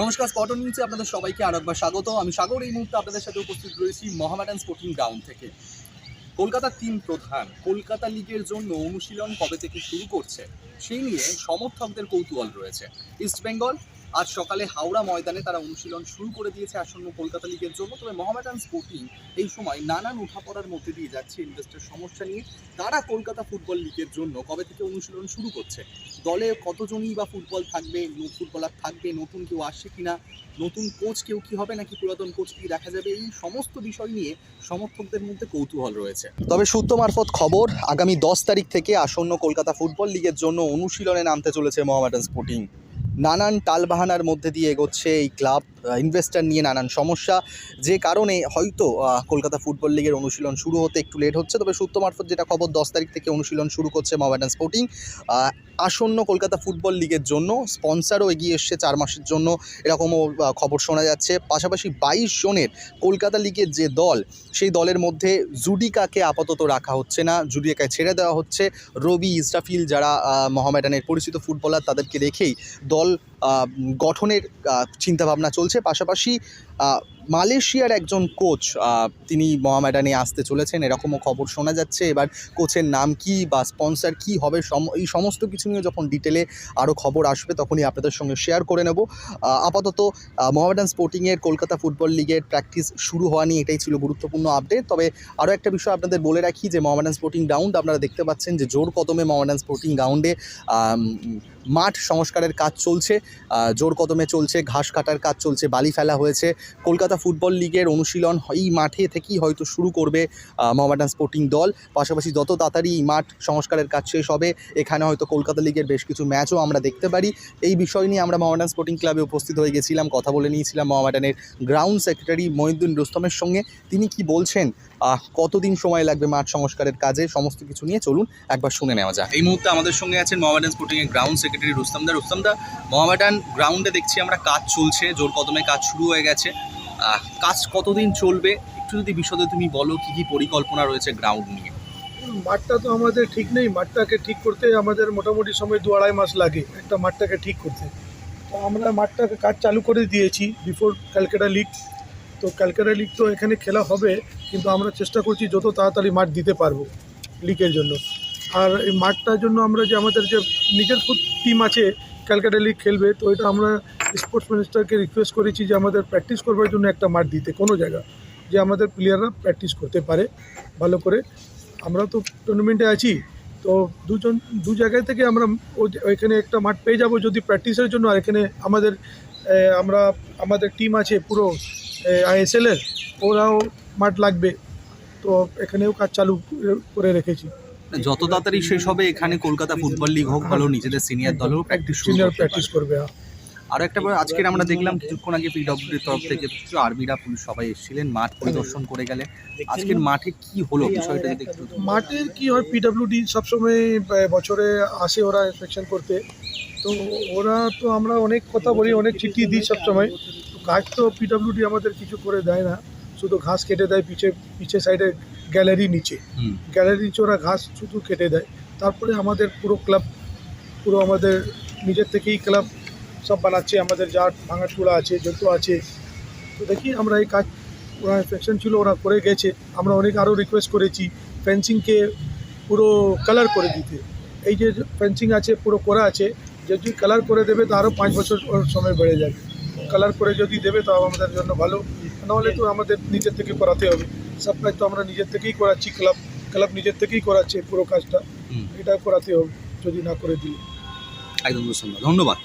নমস্কার স্পটন নিউজে আপনাদের সবাইকে আর একবার স্বাগত। আমি সাগর, এই মুহূর্তে আপনাদের সাথে উপস্থিত রয়েছি মহামেডান স্পোর্টিং গ্রাউন্ড থেকে। কলকাতার তিন প্রধান, কলকাতা লিগের জন্য অনুশীলন কবে থেকে শুরু করছে? সেই নিয়ে সমর্থকদের কৌতূহল রয়েছে। ইস্ট বেঙ্গল আজ সকালে হাওড়া ময়দানে তারা অনুশীলন শুরু করে দিয়েছে আসন্ন কলকাতা লিগের জন্য। তবে মহামেডান স্পোর্টিং এই সময় নানান উঠাপড়ার মধ্যে দিয়ে যাচ্ছে ইনভেস্টের সমস্যা নিয়ে। তারা কলকাতা ফুটবল লিগের জন্য কবে থেকে অনুশীলন শুরু করছে? দলে কতজনই বা ফুটবল থাকবে? ফুটবলার থাকবে? নতুন কেউ আসছে কিনা? নতুন কোচ কেউ কি হবে নাকি পুরাতন কোচ কি দেখা যাবে? এই সমস্ত বিষয় নিয়ে সমর্থকদের মধ্যে কৌতূহল রয়েছে। তবে সূত্র মারফত খবর, আগামী দশ তারিখ থেকে আসন্ন কলকাতা ফুটবল লিগের জন্য অনুশীলনে নামতে চলেছে মোহামেডান স্পোর্টিং। নানান টালবাহানার মধ্যে দিয়ে এগোচ্ছে এই ক্লাব। ইনভেস্টার নিয়ে নানান সমস্যা। যে কারণে হয়তো কলকাতা ফুটবল লিগের অনুশীলন শুরু হতে একটু লেট হচ্ছে। তবে সূত্র মারফত যেটা খবর, দশ তারিখ থেকে অনুশীলন শুরু করছে মোহামেডান স্পোর্টিং। আসন্ন কলকাতা ফুটবল লিগের জন্য স্পন্সারও এগিয়ে এসছে চার মাসের জন্য। এরকমও খবর শোনা যাচ্ছে। পাশাপাশি বাইশ জনের কলকাতা লিগের যে দল, সেই দলের মধ্যে জুডিকাকে আপাতত রাখা হচ্ছে না। জুডিকাকে ছেড়ে দেওয়া হচ্ছে। রবি ইস্টাফিল যারা মোহামেডানের পরিচিত ফুটবলার, তাদেরকে রেখেই দল গঠনের চিন্তাভাবনা চলছে। পাশাপাশি আহ, মালয়েশিয়ার একজন কোচ তিনি মোহামেডানে আসতে চলেছেন, এরকমও খবর শোনা যাচ্ছে। এবার কোচের নাম কি বা স্পন্সর কি হবে এই সমস্ত কিছু নিয়ে যখন ডিটেলে আরও খবর আসবে, তখনই আপনাদের সঙ্গে শেয়ার করে নেব। আপাতত মোহামেডান স্পোর্টিংয়ের কলকাতা ফুটবল লিগের প্র্যাকটিস শুরু হওয়া নিয়ে এটাই ছিল গুরুত্বপূর্ণ আপডেট। তবে আরও একটা বিষয় আপনাদের বলে রাখি যে, মোহামেডান স্পোর্টিং গ্রাউন্ড, আপনারা দেখতে পাচ্ছেন যে, জোর কদমে মোহামেডান স্পোর্টিং গ্রাউন্ডে মাঠ সংস্কারের কাজ চলছে। জোর কদমে চলছে, ঘাস কাটার কাজ চলছে, বালি ফেলা হয়েছে। কলকাতা ফুটবল লিগের অনুশীলন এই মাঠে থেকেই হয়তো শুরু করবে মোহামেডান স্পোর্টিং দল। পাশাপাশি যত তাড়াতাড়ি এই মাঠ সংস্কারের কাজ শেষ হবে, এখানে হয়তো কলকাতা লিগের বেশ কিছু ম্যাচও আমরা দেখতে পারি। এই বিষয় নিয়ে আমরা মোহামেডান স্পোর্টিং ক্লাবে উপস্থিত হয়ে গেছিলাম, কথা বলে নিয়েছিলাম মোহামেডানের গ্রাউন্ড সেক্রেটারি মহিউদ্দিন রুস্তমের সঙ্গে। তিনি কি বলছেন? কতদিন সময় লাগবে মাঠ সংস্কারের কাজে? সমস্ত কিছু নিয়ে চলুন একবার শুনে নেওয়া যাক। এই মুহূর্তে আমাদের সঙ্গে আছেন মোহামেডান স্পোর্টিং এর গ্রাউন্ড সেক্রেটারি রুস্তমদা রুস্তমদা মোহামেডান গ্রাউন্ডে দেখছি আমরা কাজ চলছে জোর কদমে কাজ শুরু হয়ে গেছে। কাজ কতদিন চলবে? একটু যদি বিশদে তুমি বলো কি কি পরিকল্পনা রয়েছে গ্রাউন্ড নিয়ে? মাঠটা তো আমাদের ঠিক নেই। মাঠটাকে ঠিক করতে আমাদের মোটামুটি সময় দু আড়াই মাস লাগে একটা মাঠটাকে ঠিক করতে। তো আমরা মাঠটাকে কাজ চালু করে দিয়েছি বিফোর ক্যালকাটা লিগ। তো ক্যালকাটা লিগ তো এখানে খেলা হবে। কিন্তু আমরা চেষ্টা করছি যত তাড়াতাড়ি মাঠ দিতে পারব লিগের জন্য। আর এই মাঠটার জন্য আমরা যে আমাদের যে নিজের টিম আছে, ক্যালকাটা লিগ খেলবে, তো এটা আমরা স্পোর্টস মিনিস্টারকে রিকোয়েস্ট করেছি যে আমাদের প্র্যাকটিস করবার জন্য একটা মাঠ দিতে, কোনো জায়গা। যে আমাদের প্লেয়াররা প্র্যাকটিস করতে পারে, ভালো করে। আমরা তো টুর্নামেন্টে আছি, তো দুজন, দু জায়গায় থেকে আমরা ওইখানে একটা মাঠ পেয়ে যাব যদি প্র্যাকটিসের জন্য। আর এখানে আমাদের আমরা, আমাদের টিম আছে পুরো আইএসএলের ওরাও মাঠ লাগবে তো এখানেও কাজ চালু করে রেখেছি। যত তাড়াতাড়ি শেষ হবে এখানে কলকাতা ফুটবল লিগ হোক ভালো নিজেদের সিনিয়র দলেও প্র্যাকটিস শুরু সিনিয়র প্র্যাকটিস করবে হ্যাঁ। আর একটা আজকের আমরা দেখলাম কিছুক্ষণ আগে পিডব্লিউডির তরফ থেকে কিছু আর্মিরা পুলিশ সবাই এসেছিলেন মাঠ পরিদর্শন করে গেলে। আজকের মাঠে কি হলো বিষয়টা যদি একটু মাঠের কি হয় পিডাব্লিউডি সবসময় বছরে আসে ওরা ইন্সপেকশন করতে। তো ওরা তো আমরা অনেক কথা বলি অনেক চিঠি দিই সবসময়। তো কাজ তো পিডাব্লিউডি আমাদের কিছু করে দেয় না। শুধু ঘাস কেটে দেয় পিছে পিছে সাইডে গ্যালারি নিচে। গ্যালারি নিচে ওরা ঘাস শুধু কেটে দেয়। তারপরে আমাদের পুরো ক্লাব পুরো আমাদের নিজের থেকেই ক্লাব সব বানাচ্ছে। আমাদের যা ভাঙাচুড়া আছে যত আছে। তো দেখি আমরা এই কাজ ওরা ইনফেকশন ছিল ওরা করে গেছে। আমরা অনেক আরও রিকোয়েস্ট করেছি ফেন্সিংকে পুরো কালার করে দিতে। এই যে ফেন্সিং আছে পুরো করা আছে। যদি কালার করে দেবে তো আরও পাঁচ বছর সময় বেড়ে যাবে। কালার করে যদি দেবে তাও আমাদের জন্য ভালো। নাহলে তো আমাদের নিজের থেকে করাতে হবে। সাপ্লাই তো আমরা নিজের থেকেই করাচ্ছি ক্লাব ক্লাব নিজের থেকেই করাচ্ছে পুরো কাজটা। এটা করাতে হবে যদি না করে দিই একদম ধন্যবাদ।